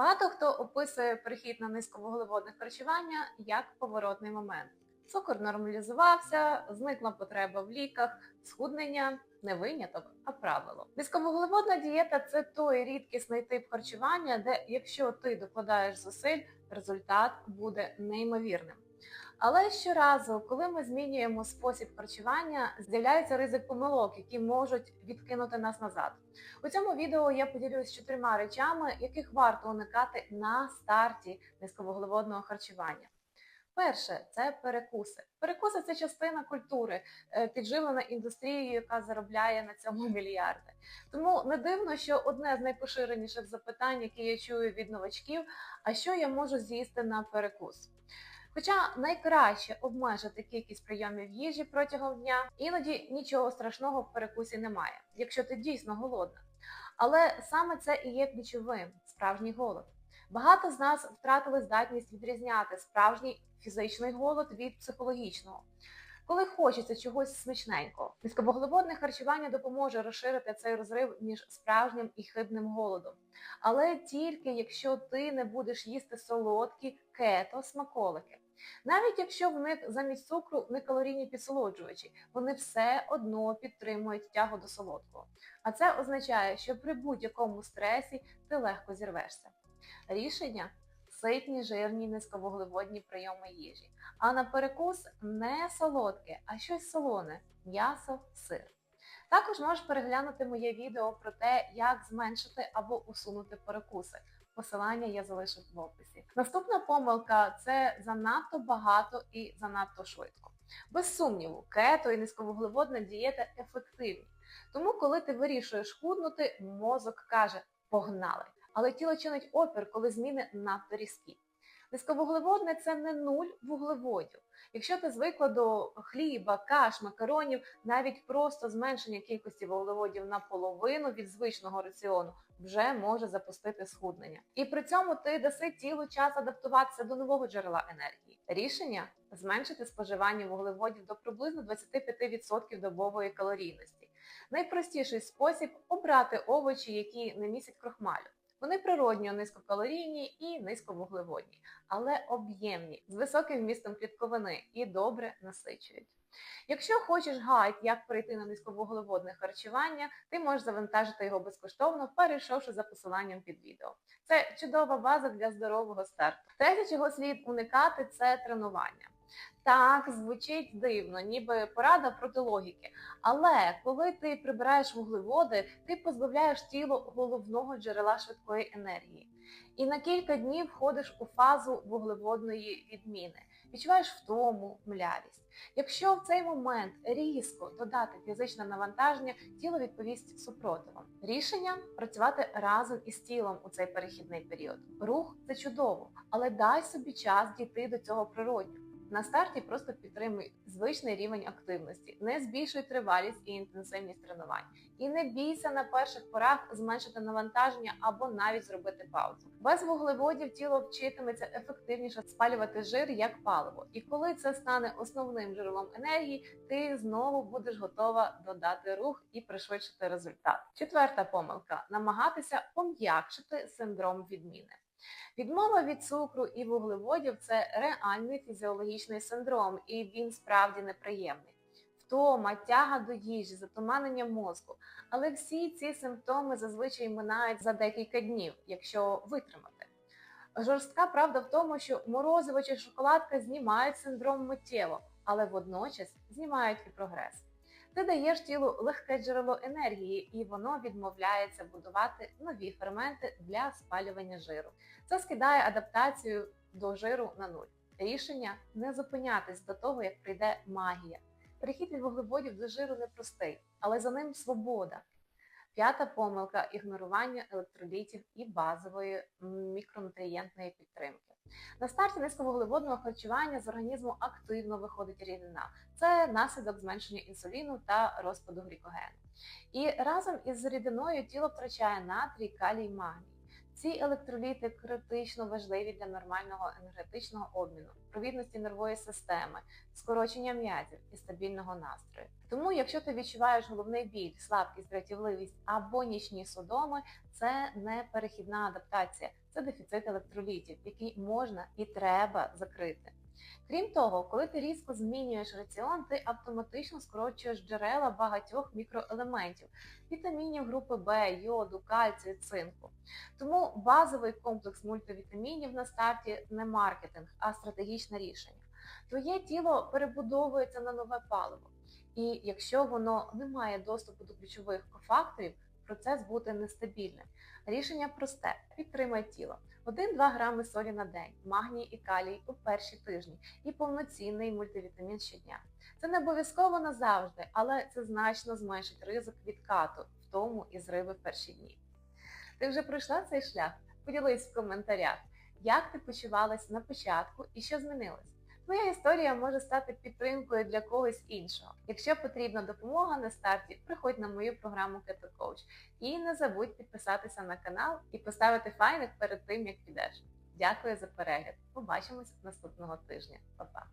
Багато хто описує перехід на низьковуглеводне харчування як поворотний момент. Цукор нормалізувався, зникла потреба в ліках, схуднення не виняток, а правило. Низьковуглеводна дієта це той рідкісний тип харчування, де якщо ти докладаєш зусиль, результат буде неймовірним. Але щоразу, коли ми змінюємо спосіб харчування, з'являється ризик помилок, які можуть відкинути нас назад. У цьому відео я поділюсь чотирма речами, яких варто уникати на старті низьковуглеводного харчування. Перше це перекуси. Перекуси це частина культури, е, підживлена індустрією, яка заробляє на цьому мільярди. Тому не дивно, що одне з найпоширеніших запитань, які я чую від новачків, а що я можу з'їсти на перекус? Хоча найкраще обмежити кількість прийомів їжі протягом дня, іноді нічого страшного в перекусі немає, якщо ти дійсно голодна. Але саме це і є ключовим справжній голод. Багато з нас втратили здатність відрізняти справжній фізичний голод від психологічного. Коли хочеться чогось смачненького, низьковуглеводне харчування допоможе розширити цей розрив між справжнім і хибним голодом. Але тільки якщо ти не будеш їсти солодкі кето смаколики. Навіть якщо в них замість цукру не калорійні підсолоджувачі, вони все одно підтримують тягу до солодкого. А це означає, що при будь-якому стресі ти легко зірвешся. Рішення ситні, жирні, низьковуглеводні прийоми їжі. А на перекус не солодке, а щось солоне м'ясо, сир. Також можеш переглянути моє відео про те, як зменшити або усунути перекуси. Посилання я залишу в описі. Наступна помилка це занадто багато і занадто швидко. Без сумніву, кето і низьковуглеводна дієта ефективні. Тому, коли ти вирішуєш худнути, мозок каже погнали. Але тіло чинить опір, коли зміни надто різкі. Низьковуглеводне це не нуль вуглеводів. Якщо ти звикла до хліба, каш, макаронів, навіть просто зменшення кількості вуглеводів наполовину від звичного раціону вже може запустити схуднення. І при цьому ти даси тілу час адаптуватися до нового джерела енергії. Рішення зменшити споживання вуглеводів до приблизно 25% добової калорійності. Найпростіший спосіб обрати овочі, які не містять крохмалю. Вони природньо низькокалорійні і низьковуглеводні, але об'ємні, з високим вмістом клітковини і добре насичують. Якщо хочеш гайд, як перейти на низьковуглеводне харчування, ти можеш завантажити його безкоштовно, перейшовши за посиланням під відео. Це чудова база для здорового старту. Те, чого слід уникати, це тренування. Так, звучить дивно, ніби порада проти логіки. Але коли ти прибираєш вуглеводи, ти позбавляєш тіло головного джерела швидкої енергії. І на кілька днів входиш у фазу вуглеводної відміни. Відчуваєш втому, млявість. Якщо в цей момент різко додати фізичне навантаження, тіло відповість супротивом. Рішення працювати разом із тілом у цей перехідний період. Рух це чудово, але дай собі час дійти до цього природньо. На старті просто підтримуй звичний рівень активності, не збільшуй тривалість і інтенсивність тренувань. І не бійся на перших порах зменшити навантаження або навіть зробити паузу. Без вуглеводів тіло вчитиметься ефективніше спалювати жир як паливо. І коли це стане основним джерелом енергії, ти знову будеш готова додати рух і пришвидшити результат. Четверта помилка намагатися пом'якшити синдром відміни. Відмова від цукру і вуглеводів це реальний фізіологічний синдром, і він справді неприємний. Втома, тяга до їжі, затуманення мозку. Але всі ці симптоми зазвичай минають за декілька днів, якщо витримати. Жорстка правда в тому, що морозиво чи шоколадка знімають синдром миттєво, але водночас знімають і прогрес. Ти даєш тілу легке джерело енергії, і воно відмовляється будувати нові ферменти для спалювання жиру. Це скидає адаптацію до жиру на нуль. Рішення не зупинятись до того, як прийде магія. Перехід від вуглеводів до жиру непростий, але за ним свобода. П'ята помилка ігнорування електролітів і базової мікронутрієнтної підтримки. На старті низьковуглеводного харчування з організму активно виходить рідина. Це наслідок зменшення інсуліну та розпаду глікогену. І разом із рідиною тіло втрачає натрій, калій, магній. Ці електроліти критично важливі для нормального енергетичного обміну, провідності нервової системи, скорочення м'язів і стабільного настрою. Тому, якщо ти відчуваєш головний біль, слабкість, дратівливість або нічні судоми, це не перехідна адаптація, це дефіцит електролітів, який можна і треба закрити. Крім того, коли ти різко змінюєш раціон, ти автоматично скорочуєш джерела багатьох мікроелементів, вітамінів групи Б, йоду, кальцію, цинку. Тому базовий комплекс мультивітамінів на старті не маркетинг, а стратегічне рішення. Твоє тіло перебудовується на нове паливо, і якщо воно не має доступу до ключових кофакторів, процес буде нестабільним. Рішення просте: підтримай тіло. 1-2 грами солі на день, магній і калій у перші тижні і повноцінний мультивітамін щодня. Це не обов'язково назавжди, але це значно зменшить ризик відкату, втому і зриви в перші дні. Ти вже пройшла цей шлях? Поділись в коментарях, як ти почувалась на початку і що змінилось. Твоя історія може стати підтримкою для когось іншого. Якщо потрібна допомога на старті, приходь на мою програму Keto Coach. І не забудь підписатися на канал і поставити файник перед тим, як підеш. Дякую за перегляд. Побачимось наступного тижня. Па-па!